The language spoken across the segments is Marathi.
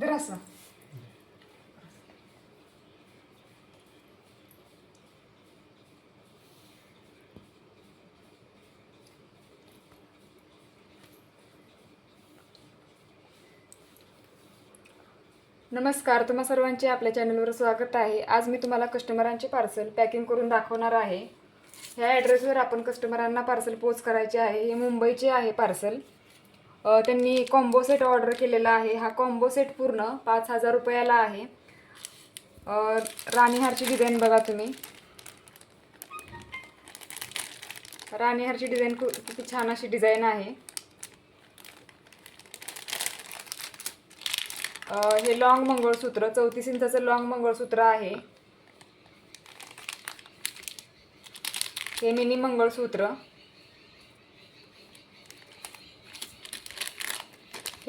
धर असं नमस्कार तुम्हा सर्वांचे आपल्या चॅनलवर स्वागत आहे. आज मी तुम्हाला कस्टमरांचे पार्सल पॅकिंग करून दाखवणार आहे. ह्या ॲड्रेसवर आपण कस्टमरांना पार्सल पोच करायचे आहे. हे मुंबईचे आहे पार्सल. त्यांनी कॉम्बो सेट ऑर्डर केलेला आहे. हा कॉम्बो सेट पूर्ण पाच हजार रुपयाला आहे. राणीहारची डिझाईन बघा तुम्ही. राणीहारची डिझाईन खूप किती छान अशी डिझाईन आहे. हे लॉंग मंगळसूत्र चौतीस इंचाचं लॉंग मंगळसूत्र आहे. हे मिनी मंगळसूत्र.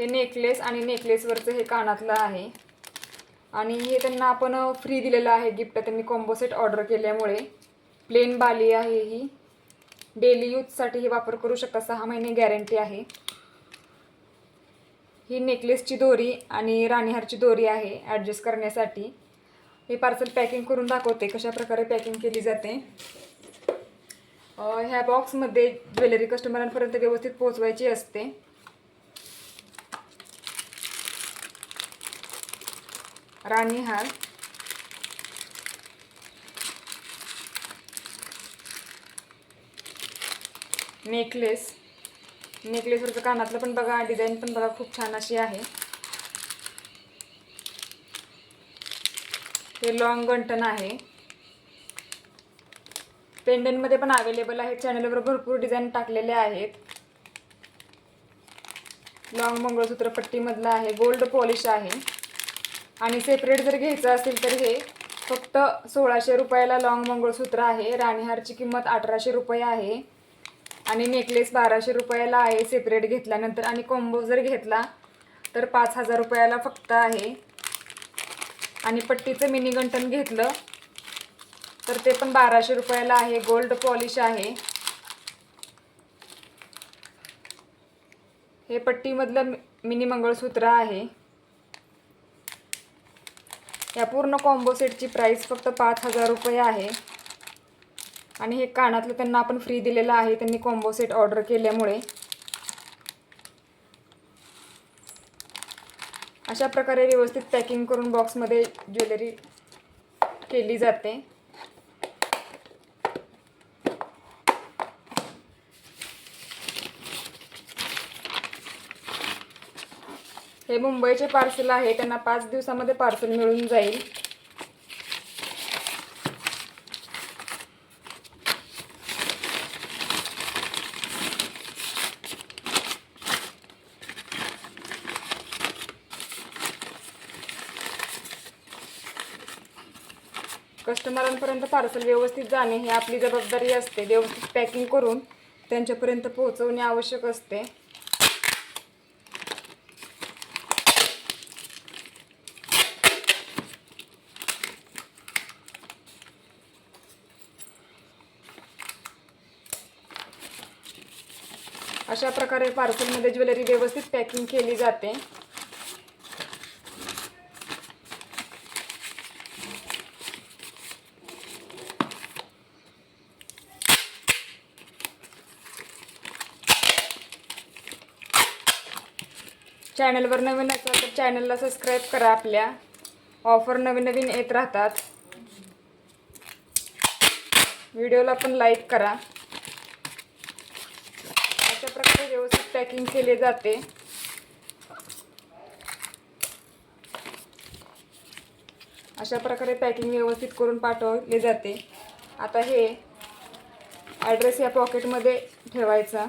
हे नेकलेस आणि नेकलेसवरचं हे कानातलं आहे. आणि हे त्यांना आपण फ्री दिलेलं आहे गिफ्ट त्यांनी कॉम्बो सेट ऑर्डर केल्यामुळे. प्लेन बाली आहे ही. डेली यूजसाठी हे वापर करू शकता. सहा महिने गॅरंटी आहे. ही नेकलेसची दोरी आणि राणीहारची दोरी आहे ॲडजस्ट करण्यासाठी. हे पार्सल पॅकिंग करून दाखवते कशा प्रकारे पॅकिंग केली जाते. ह्या बॉक्समध्ये ज्वेलरी कस्टमरांपर्यंत व्यवस्थित पोहोचवायची असते. राणीहार नेकलेस. नेकलेसवरचं कानातलं पण बघा डिझाईन पण बघा खूप छान अशी आहे. हे लॉंग गंटन आहे. पेंडनमध्ये पण अवेलेबल आहेत चॅनलवर भरपूर डिझाईन टाकलेले आहेत. लॉंग मंगळसूत्र पट्टीमधलं आहे. गोल्ड पॉलिश आहे. आणि सेपरेट जर घ्यायचं असेल तर हे फक्त सोळाशे रुपयाला लॉंग मंगळसूत्र आहे. राणीहारची किंमत अठराशे रुपये आहे. आणि नेकलेस बाराशे रुपयाला आहे सेपरेट घेतल्यानंतर. आणि कॉम्बो जर घेतला तर पाच हजार रुपयाला फक्त आहे. आणि पट्टीचं मिनी गंटन घेतलं तर ते पण बाराशे रुपयाला आहे. गोल्ड पॉलिश आहे. हे पट्टीमधलं मिनी मंगळसूत्र आहे. या पूर्ण कॉम्बो सेटची प्राईस फक्त पाच हजार रुपये आहे. आणि हे कानातलं त्यांना आपण फ्री दिलेलं आहे त्यांनी कॉम्बो सेट ऑर्डर केल्यामुळे. अशा प्रकारे व्यवस्थित पॅकिंग करून बॉक्समध्ये ज्वेलरी केली जाते. हे मुंबईचे पार्सल आहे त्यांना पाच दिवसामध्ये पार्सल मिळून जाईल. कस्टमरांपर्यंत पार्सल व्यवस्थित जाणे ही आपली जबाबदारी असते. व्यवस्थित पॅकिंग करून त्यांच्यापर्यंत पोहोचवणे आवश्यक असते. अशा प्रकारे पार्सलमध्ये ज्वेलरी व्यवस्थित पॅकिंग केली जाते. चॅनलवर नवीन असाल तर चॅनलला सबस्क्राईब करा आपल्या. ऑफर नवीन नवीन येत राहतात. व्हिडिओला पण लाईक करा अशा प्रकारे व्यवस्थित पॅकिंग केले जाते. अशा प्रकारे पॅकिंग व्यवस्थित करून पाठवले जाते. आता हे ॲड्रेस या पॉकेटमध्ये ठेवायचा.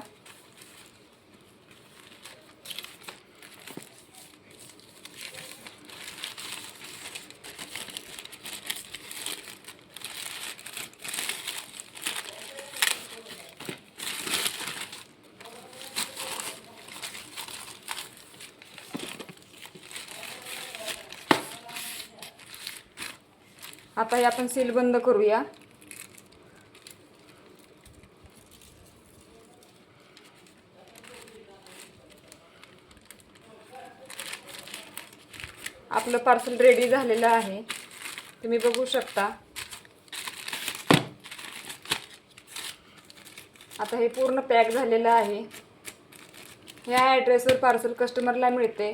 आता हे आपण सील बंद करूया. आपलं पार्सल रेडी झालेलं आहे. तुम्ही बघू शकता. आता हे पूर्ण पॅक झालेलं आहे. ह्या ॲड्रेसवर पार्सल कस्टमरला मिळते.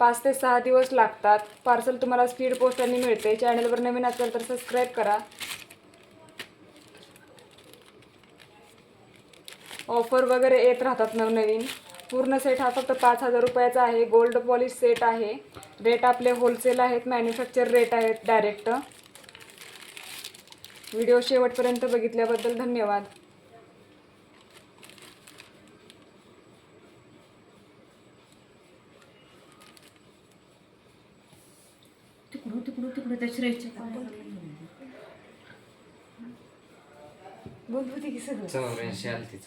पाच ते सहा दिवस लागतात. पार्सल तुम्हाला स्पीड पोस्टाने मिळते. चॅनलवर नवीन असेल तर सबस्क्राईब करा. ऑफर वगैरे येत राहतात नवनवीन. पूर्ण सेट हा फक्त पाच हजार रुपयाचा आहे. गोल्ड पॉलिश सेट आहे. रेट आपले होलसेल आहेत. मॅन्युफॅक्चर रेट आहेत डायरेक्ट व्हिडिओ शेवटपर्यंत बघितल्याबद्दल धन्यवाद. तिकडून तिकडून तिकडून त्या श्रेयच्या बोल होती की सगळं. चौऱ्याऐंशी आलती